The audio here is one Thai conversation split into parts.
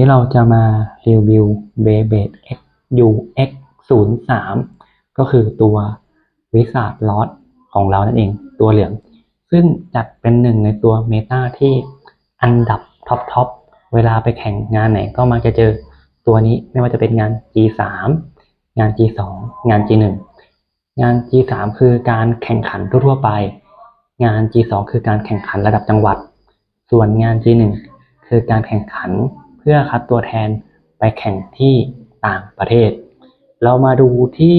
นี้เราจะมารีวิว b e b a d X UX 0 3ก็คือตัววิสาดลอ t ของเรานั่นเองตัวเหลือง ซึ่งจัดเป็นหนึ่งในตัวเมตาที่อันดับท็อปทอปเวลาไปแข่งงานไหนก็มักจะเจอตัวนี้ไม่ว่าจะเป็นงาน G3 งาน G2 งาน G1 งาน G3 คือการแข่งขันทั่วไป งาน G2 คือการแข่งขันระดับจังหวัด ส่วนงาน G1 คือการแข่งขัน เพื่อคัดตัวแทนไปแข่งที่ต่างประเทศ เรามาดูที่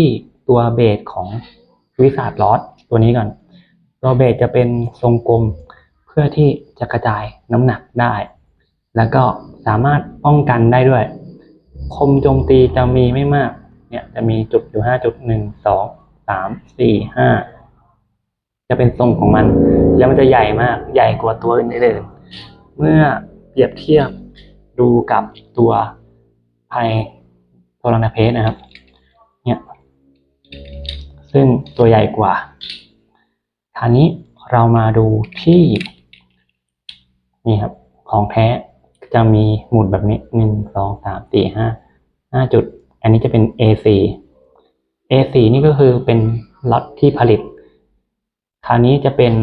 ตัวเบสของวิสาดลอสตัวนี้ก่อน ตัวเบสจะเป็นทรงกลมเพื่อที่จะกระจายน้ำหนักได้ แล้วก็สามารถป้องกันได้ด้วย คมโจมตีจะมีไม่มาก เนี่ยจะมีจุดอยู่ห้าจุดหนึ่งสองสามสี่ห้าจะเป็นทรงของมัน แล้วมันจะใหญ่มากใหญ่กว่าตัวอื่นๆเมื่อเปรียบเทียบ ดูกับตัวไพโทรนาเพสนะครับ เนี่ย ซึ่งตัวใหญ่กว่าคราวนี้เรามาดูที่นี่ครับ ของแท้จะมีหมุดแบบนี้หนึ่งสองสามสี่ห้าห้าจุด อันนี้จะเป็น A4 A4 นี่ก็คือเป็นล็อตที่ผลิต คราวนี้จะเป็น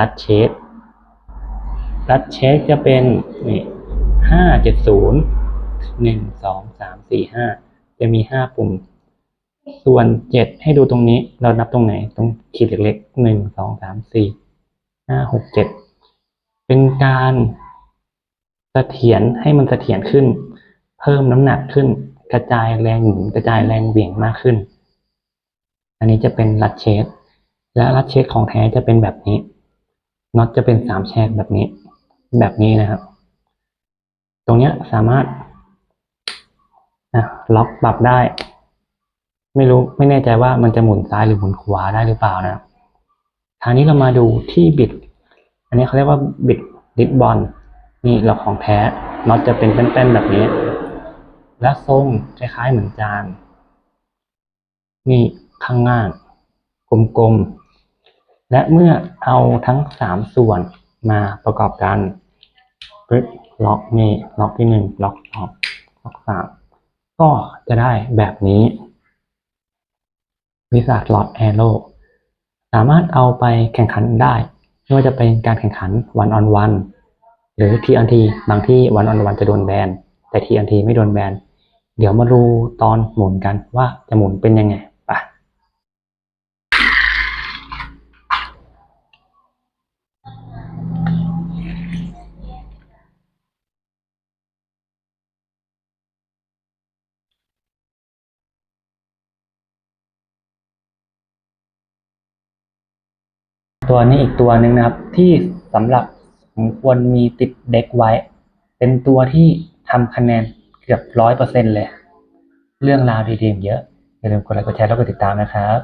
รัดเชสรัดเชสจะเป็นนี่ ห้าเจ็ดศูนย์หนึ่งสองสามสี่ห้าจะมีห้าปุ่ม ส่วนเจ็ดให้ดูตรงนี้ เรานับตรงไหน ตรงขีดเล็กๆหนึ่งสองสามสี่ห้าหกเจ็ดเป็นการเสถียรให้มันเสถียรขึ้น เพิ่มน้ำหนักขึ้น กระจายแรงหมุนกระจายแรงเหวี่ยงมากขึ้น อันนี้จะเป็นรัดเชสและรัดเชสของแท้จะเป็นแบบนี้น็อตจะเป็นสามแฉกแบบนี้ แบบนี้นะครับ ตรงเนี้ยสามารถนะล็อกปรับได้ ไม่รู้ไม่แน่ใจว่ามันจะหมุนซ้ายหรือหมุนขวาได้หรือเปล่านะคราวนี้เรามาดูที่บิด อันนี้เขาเรียกว่าบิดดิสบอลนี่เราของแท้น็อตจะเป็นแป้นๆแบบนี้ และทรงคล้ายๆเหมือนจาน นี่ข้างล่างกลมๆ และเมื่อเอาทั้งสามส่วนมาประกอบกันปึ๊บ ล็อกนี่ล็อกที่หนึ่งล็อกสองล็อกสามก็จะได้แบบนี้วิสาดลอตแอโร่สามารถเอาไปแข่งขันได้ ไม่ว่าจะเป็นการแข่งขันวันออนวันหรือทีอันทีบางที่วันออนวันจะโดนแบนแต่ทีอันทีไม่โดนแบนเดี๋ยวมาดูตอนหมุนกันว่าจะหมุนเป็นยังไง ตัวนี้อีกตัวหนึ่งนะครับ ที่สำหรับสมควรมีติดเด็กไว้ เป็นตัวที่ทำคะแนนเกือบร้อยเปอร์เซ็นเลย เรื่องราวดีๆเยอะอย่าลืมกดไลค์กดแชร์แล้วกดติดตามนะครับ